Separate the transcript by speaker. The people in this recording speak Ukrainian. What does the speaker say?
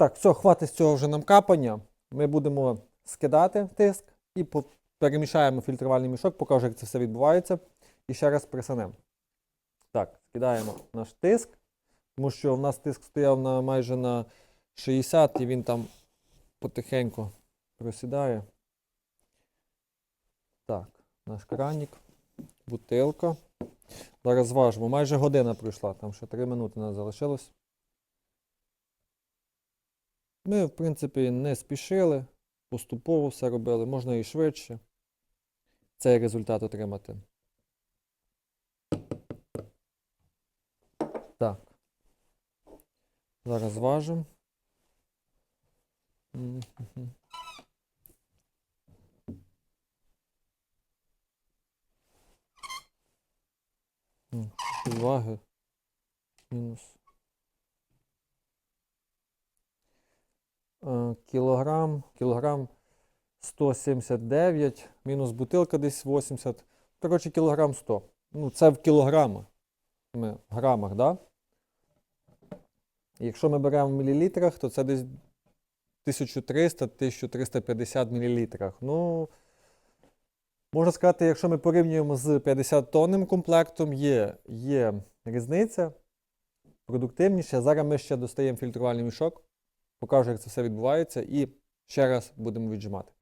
Speaker 1: Так, все, хватить з цього вже нам капання. Ми будемо скидати тиск і перемішаємо фільтрувальний мішок, покажу, як це все відбувається. І ще раз присанемо. Так, скидаємо наш тиск, тому що в нас тиск стояв на майже на 60 і він там потихеньку просідає. Так, наш кранік, бутилка. Зараз зважимо. Майже година пройшла, там ще 3 минути нас залишилось. Ми, в принципі, не спішили, поступово все робили, можна і швидше цей результат отримати. Так. Зараз зважимо. Мгм. М, Ваги. Мінус. Кілограм, кілограм 179, мінус бутилка десь 80. Коротше, кілограм 100. Ну, це в кілограмах. В грамах, да? Якщо ми беремо в мілілітрах, то це десь 1300-1350 мілілітрах. Ну, можна сказати, якщо ми порівнюємо з 50-тонним комплектом, є, є різниця. Продуктивніше. Зараз ми ще достаємо фільтрувальний мішок покажу, як це все відбувається, і ще раз будемо віджимати.